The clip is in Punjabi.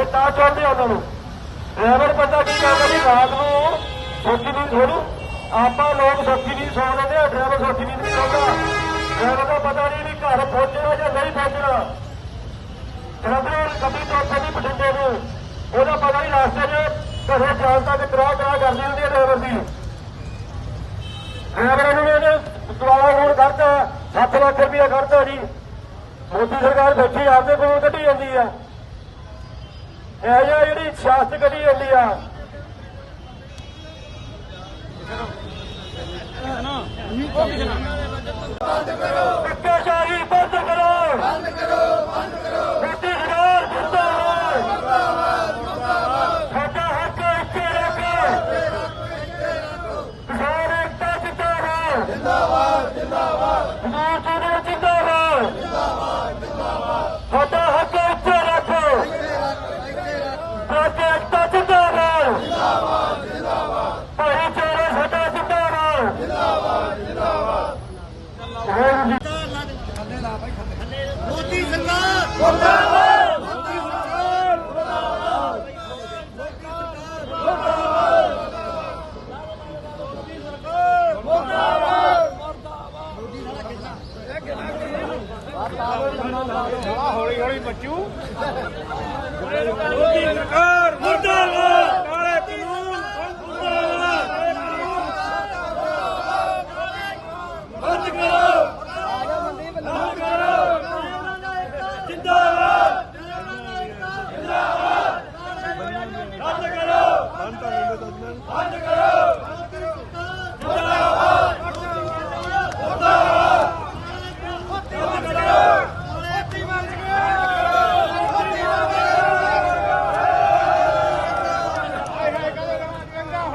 ਕਿੱਦਾਂ ਚਾਹੁੰਦੇ ਉਹਨਾਂ ਨੂੰ ਡਰਾਈਵਰ ਪਤਾ ਕੀ ਕਰਦਾ ਵੀ ਰਾਤ ਨੂੰ ਸੋਚੀ ਨਹੀਂ ਥੋੜੂ ਆਪਾਂ ਲੋਕ ਸੋਚੀ ਨਹੀਂ ਸੌਂ ਲੈਂਦੇ ਡਰਾਈਵਰ ਸੋਚੀ ਨਹੀਂ ਸੌਂਦਾ। ਡਰਾਈਵਰ ਦਾ ਪਤਾ ਨਹੀਂ ਵੀ ਘਰ ਪਹੁੰਚਣਾ ਜਾਂ ਨਹੀਂ ਪਹੁੰਚਣਾ। ਜਲੰਧਰ ਕਦੀ ਤੋਂ ਕਦੀ ਬਠਿੰਡੇ ਨੂੰ। ਉਹਦਾ ਪਤਾ ਨਹੀਂ ਰਾਸਤੇ 'ਚ ਘਰੇ ਜਾਣ ਤੱਕ ਕਰਾ ਤਰਾ ਕਰਦੀ ਹੁੰਦੀ ਹੈ ਡਰਾਈਵਰ ਦੀ। ਡਰਾਈਵਰਾਂ ਨੂੰ ਇਹਨੇ ਦੁਆਰਾ ਹੁਣ ਕਰਤਾ 7 ਲੱਖ ਰੁਪਇਆ ਕਰਤਾ ਜੀ। ਮੋਦੀ ਸਰਕਾਰ ਬੈਠੀ, ਆਪਦੇ ਕੋਲ ਕੱਢੀ ਜਾਂਦੀ ਆ। ਇਹ ਜਿਹੜੀ ਸਿਆਸਤ ਕਰੀ ਜਾਂਦੀ ਆ। ਬੰਦ ਕਰੋ ਧੱਕੇਸ਼ਾਹੀ ਬੰਦ ਕਰੋ। ਬੰਦ ਕਰੋ ਬੰਦ ਕਰੋ ਮੋਦੀ ਸਰਕਾਰ ਜਿੰਦਾਬਾਦ। ਜਿੰਦਾਬਾਦ ਜਿੰਦਾਬਾਦ ਸਾਡਾ ਹੱਕ ਇੱਥੇ ਰੱਖੋ। ਸਾਰੇ ਇੱਕਤਾ ਜਿੰਦਾਬਾਦ। ਜਿੰਦਾਬਾਦ ਜਿੰਦਾਬਾਦ। ਹੌਲੀ ਹੌਲੀ ਬੱਚੂ